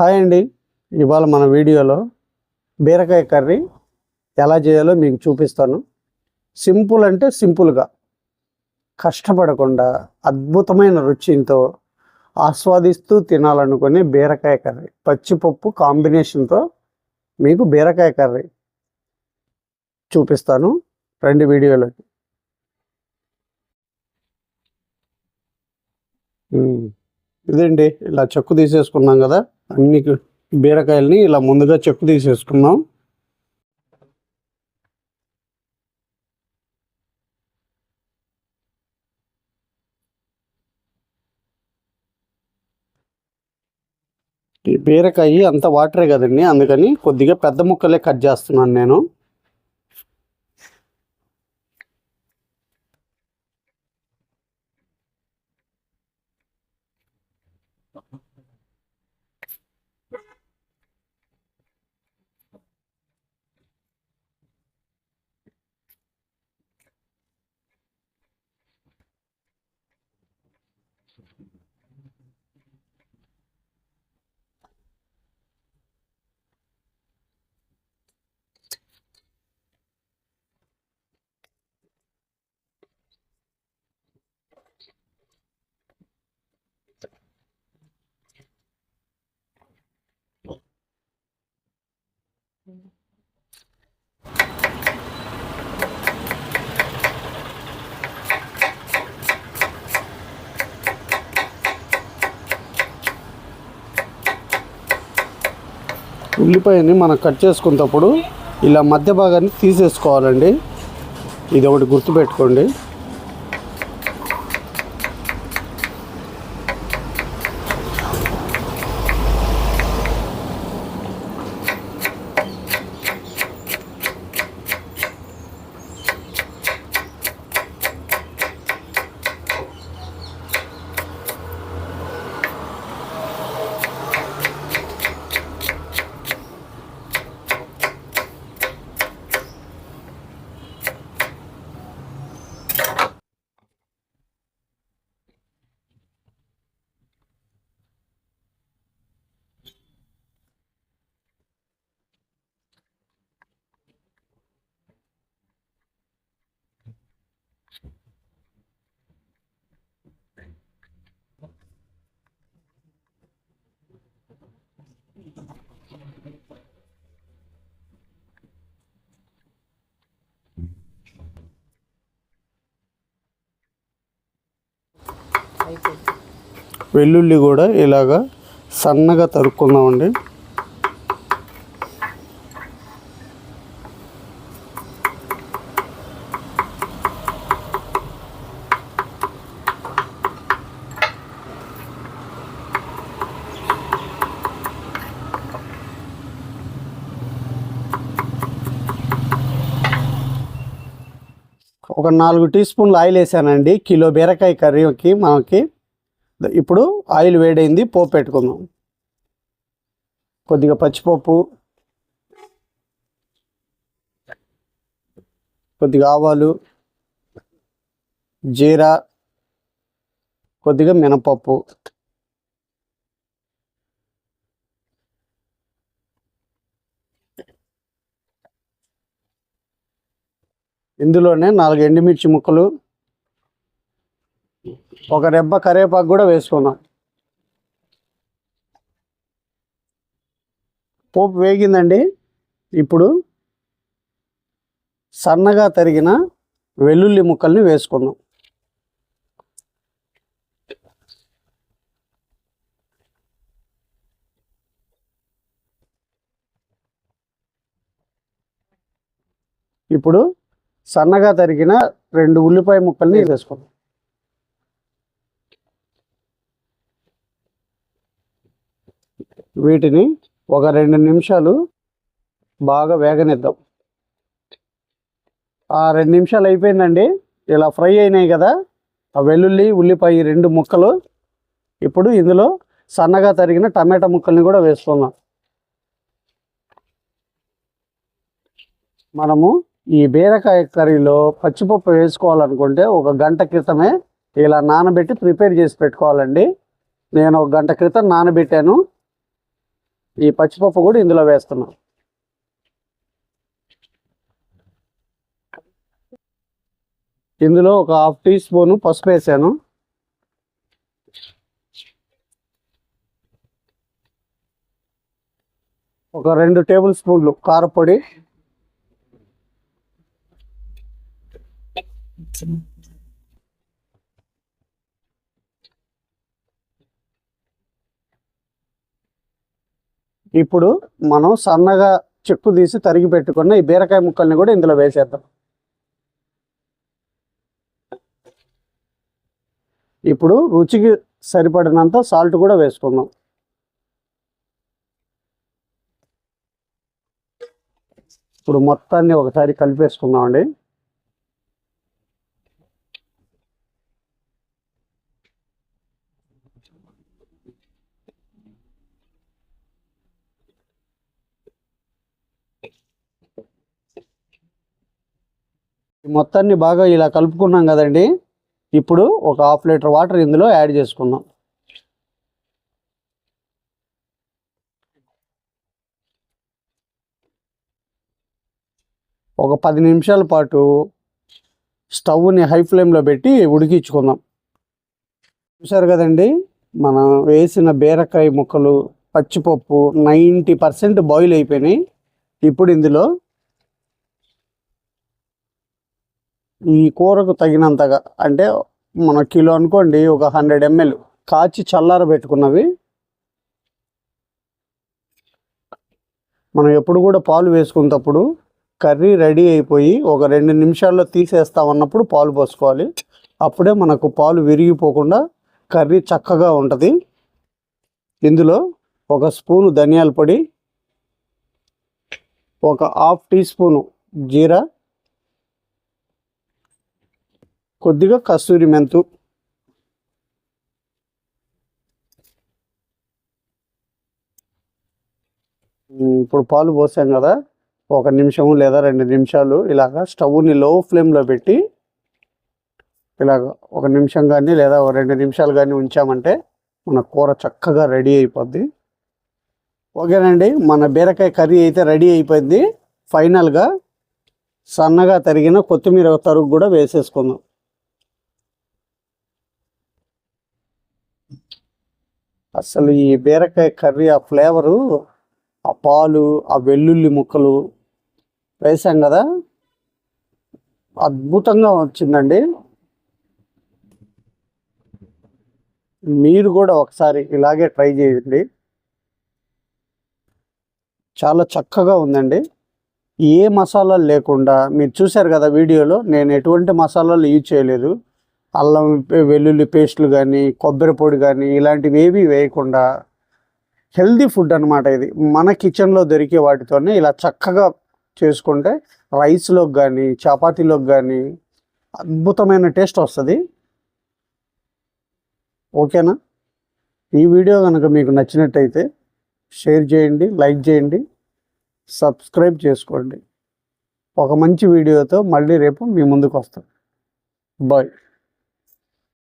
Hi అండి. ఇవాళ మన వీడియోలో బీరకాయ కర్రీ ఎలా చేయాలో మీకు చూపిస్తాను. సింపుల్ అంటే సింపుల్గా. కష్టపడకుండా అద్భుతమైన రుచితో ఆస్వాదిస్తూ తినాలనుకునే బీరకాయ కర్రీ. పచ్చిపప్పు కాంబినేషన్తో మీకు బీరకాయ కర్రీ చూపిస్తాను. రెండు వీడియోలకి. ఇదండి ఇలా చెక్కు తీసేసుకున్నాం కదా? అన్ని బీరకాయలని ఇలా ముందుగా చెక్కు తీసేసుకున్నాం. ఈ బీరకాయ అంత వాటరే కదండి అందుకని కొద్దిగా పెద్ద ముక్కలే కట్ చేస్తున్నాను నేను. ఉల్లిపాయని మనం కట్ చేసుకున్నప్పుడు ఇలా మధ్య భాగాన్ని తీసేసుకోవాలండి. ఇది ఒకటి గుర్తుపెట్టుకోండి. వెల్లుల్లి కూడా ఇలాగా సన్నగా తరుక్కుందామండి. ఒక నాలుగు టీ స్పూన్లు ఆయిల్ వేసానండి. కిలో బీరకాయ కర్రీకి మనకి ఇప్పుడు ఆయిల్ వేడైంది పోపు పెట్టుకుందాం. కొద్దిగా పచ్చిపప్పు కొద్దిగా ఆవాలు జీరా కొద్దిగా మినపప్పు. ఇందులోనే నాలుగు ఎండుమిర్చి ముక్కలు ఒక రెబ్బ కరివేపాకు కూడా వేసుకున్నాం. పోపు వేగిందండి. ఇప్పుడు సన్నగా తరిగిన వెల్లుల్లి ముక్కల్ని వేసుకుందాం. ఇప్పుడు సన్నగా తరిగిన రెండు ఉల్లిపాయ ముక్కల్ని వేసుకుందాం వీటిని ఒక రెండు నిమిషాలు బాగా వేగనిద్దాం. ఆ రెండు నిమిషాలు అయిపోయిందండి. ఇలా ఫ్రై అయినాయి కదా ఆ వెల్లుల్లి ఉల్లిపాయ రెండు ముక్కలు. ఇప్పుడు ఇందులో సన్నగా తరిగిన టమాటా ముక్కల్ని కూడా వేసుకుందాం. మనము ఈ బీరకాయ కర్రీలో పచ్చిపప్పు వేసుకోవాలనుకుంటే ఒక గంట క్రితమే ఇలా నానబెట్టి ప్రిపేర్ చేసి పెట్టుకోవాలండి. నేను ఒక గంట క్రితం నానబెట్టాను. ఈ పచ్చిపప్పు కూడా ఇందులో వేస్తున్నాను ఇందులో ఒక హాఫ్ టీ స్పూను పసుపు వేసాను. ఒక రెండు టేబుల్ స్పూన్లు కారపొడి. ఇప్పుడు మనం సన్నగా చెక్కు తీసి తరిగి పెట్టుకున్న ఈ బీరకాయ ముక్కల్ని కూడా ఇందులో వేసేద్దాం. ఇప్పుడు రుచికి సరిపడినంత సాల్ట్ కూడా వేసుకుందాం. ఇప్పుడు మొత్తాన్ని ఒకసారి కలిపేసుకుందామండి ఈ మొత్తాన్ని బాగా ఇలా కలుపుకున్నాం కదండి. ఇప్పుడు ఒక హాఫ్ లీటర్ వాటర్ ఇందులో యాడ్ చేసుకుందాం. ఒక పది నిమిషాల పాటు స్టవ్ని హై ఫ్లేమ్లో పెట్టి ఉడికించుకుందాం. చూసారు కదండి మనం వేసిన బీరకాయ ముక్కలు పచ్చిపప్పు నైంటీ పర్సెంట్ బాయిల్ అయిపోయినాయి. ఇప్పుడు ఇందులో ఈ కూరకు తగినంతగా అంటే మన కిలో అనుకోండి ఒక హండ్రెడ్ ఎంఎల్ కాచి చల్లార పెట్టుకున్నవి. మనం ఎప్పుడు కూడా పాలు వేసుకున్నప్పుడు కర్రీ రెడీ అయిపోయి ఒక రెండు నిమిషాల్లో తీసేస్తామన్నప్పుడు పాలు పోసుకోవాలి. అప్పుడే మనకు పాలు విరిగిపోకుండా కర్రీ చక్కగా ఉంటుంది. ఇందులో ఒక స్పూను ధనియాల పొడి ఒక హాఫ్ టీ స్పూను జీరా కొద్దిగా కస్తూరి మెంతు. ఇప్పుడు పాలు పోసాం కదా ఒక నిమిషము లేదా రెండు నిమిషాలు ఇలాగ స్టవ్ని లో ఫ్లేమ్లో పెట్టి ఇలాగ ఒక నిమిషం కానీ లేదా ఒక రెండు నిమిషాలు కానీ ఉంచామంటే మన కూర చక్కగా రెడీ అయిపోద్ది. ఓకేనండి మన బీరకాయ కర్రీ అయితే రెడీ అయిపోయింది. ఫైనల్గా సన్నగా తరిగిన కొత్తిమీర తరుగు కూడా వేసేసుకుందాం. అసలు ఈ బీరకాయ కర్రీ ఆ ఫ్లేవరు ఆ పాలు ఆ వెల్లుల్లి ముక్కలు వేసాం కదా? అద్భుతంగా వచ్చిందండి. మీరు కూడా ఒకసారి ఇలాగే ట్రై చేయండి. చాలా చక్కగా ఉందండి. ఏ మసాలాలు లేకుండా మీరు చూశారు కదా వీడియోలో నేను ఎటువంటి మసాలాలు యూజ్ చేయలేదు. అల్లం వెల్లుల్లి పేస్టులు కానీ కొబ్బరి పొడి కానీ ఇలాంటివి ఏవి వేయకుండా హెల్దీ ఫుడ్ అనమాట ఇది. మన కిచెన్లో దొరికే వాటితోనే ఇలా చక్కగా చేసుకుంటే రైస్లోకి కానీ చపాతీలోకి కానీ అద్భుతమైన టేస్ట్ వస్తుంది. ఓకేనా? ఈ వీడియో కనుక మీకు నచ్చినట్టయితే షేర్ చేయండి లైక్ చేయండి సబ్స్క్రైబ్ చేసుకోండి. ఒక మంచి వీడియోతో మళ్ళీ రేపు మీ ముందుకు వస్తాం. బాయ్.